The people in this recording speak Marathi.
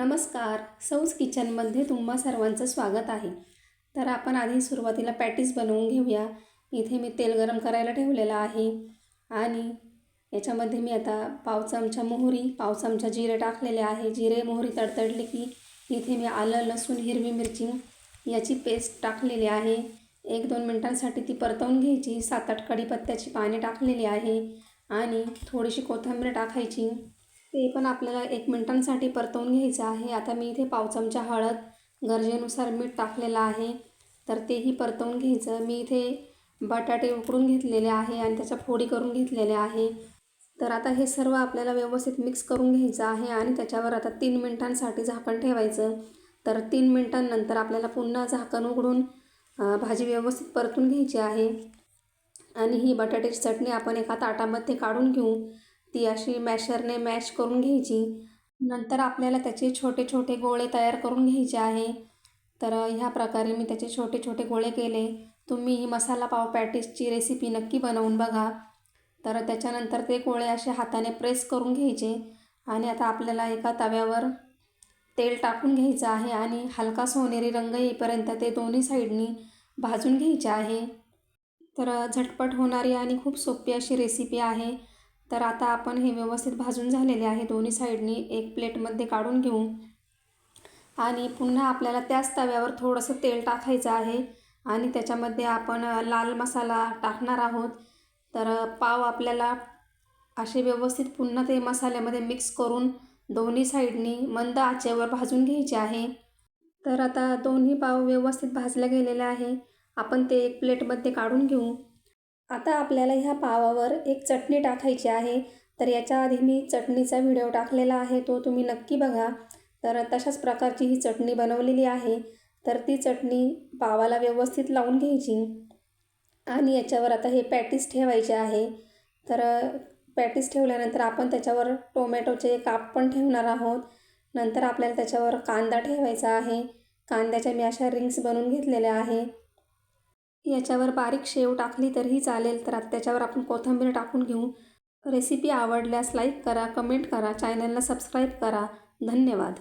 नमस्कार. सौज किचनमध्ये तुम्हा सर्वांचं स्वागत आहे. तर आपण आधी सुरुवातीला पॅटीस बनवून घेऊया. इथे मी तेल गरम करायला ठेवलेलं आहे. आणि याच्यामध्ये मी आता पाव चमचा मोहरी पाव चमचा जिरे टाकलेले आहे. जिरे मोहरी तडतडली की इथे मी आलं लसूण हिरवी मिरची याची पेस्ट टाकलेली आहे. एक दोन मिनटांसाठी ती परतवून घ्यायची. सात आठ कढीपत्त्याची पाने टाकलेली आहे. आणि थोडीशी कोथिंबीर टाकायची. ते पण आपल्याला एक मिनटांसाठी परतवून घ्यायचं आहे. आता मी इथे पाव चमचा हळद गरजेनुसार मीठ टाकलेलं आहे. तर तेही परतवून घ्यायचं. मी इथे बटाटे उकडून घेतलेले आहे आणि त्याच्या फोडी करून घेतलेल्या आहे. तर आता हे सर्व आपल्याला व्यवस्थित मिक्स करून घ्यायचं आहे आणि त्याच्यावर आता तीन मिनटांसाठी झाकण ठेवायचं. तर तीन मिनटांनंतर आपल्याला पुन्हा झाकण उघडून भाजी व्यवस्थित परतून घ्यायची आहे. आणि ही बटाट्याची चटणी आपण एका ताटामध्ये काढून घेऊ. ती अशी मॅशरने मॅश करून घ्यायची. नंतर आपल्याला त्याचे छोटे छोटे गोळे तयार करून घ्यायचे आहे. तर ह्या प्रकारे मी त्याचे छोटे छोटे गोळे केले. तुम्ही ही मसाला पाव पॅटीसची रेसिपी नक्की बनवून बघा. तर त्याच्यानंतर ते गोळे असे हाताने प्रेस करून घ्यायचे आणि आता आपल्याला एका तव्यावर तेल टाकून घ्यायचं आहे आणि हलका सोनेरी रंग येईपर्यंत ते दोन्ही साईडनी भाजून घ्यायचे आहे. तर झटपट होणारी आणि खूप सोपी अशी रेसिपी आहे. तर आता आपण हे व्यवस्थित भाजून झालेले आहे. दोन्ही साईडनी एक प्लेटमध्ये काढून घेऊ. आणि पुन्हा आपल्याला त्याच तव्यावर थोडंसं तेल टाकायचं आहे. आणि त्याच्यामध्ये आपण लाल मसाला टाकणार आहोत. तर पाव आपल्याला असे व्यवस्थित पुन्हा ते मसाल्यामध्ये मिक्स करून दोन्ही साईडनी मंद आचेवर भाजून घ्यायचे आहे. तर आता दोन्ही पाव व्यवस्थित भाजले गेलेले आहे. आपण ते एक प्लेटमध्ये काढून घेऊ. आता आपल्याला ह्या पावावर एक चटणी टाकायची आहे. तर याच्या आधी मी चटणीचा व्हिडिओ टाकलेला आहे तो तुम्ही नक्की बघा. तर तशाच प्रकारची ही चटणी बनवलेली आहे. तर ती चटणी पावाला व्यवस्थित लावून घ्यायची आणि याच्यावर आता हे पॅटीस ठेवायचे आहे. तर पॅटीस ठेवल्यानंतर आपण त्याच्यावर टोमॅटोचे काप पण ठेवणार आहोत. नंतर आपल्याला त्याच्यावर कांदा ठेवायचा आहे. कांद्याच्या मी अशा रिंग्स बनवून घेतलेल्या आहे. याच्यावर बारीक शेव टाकली तरीही चालेल तर आता त्याच्यावर आपण कोथिंबीर टाकून घेऊ. रेसिपी आवडल्यास लाईक करा कमेंट करा चॅनलला सबस्क्राईब करा. धन्यवाद.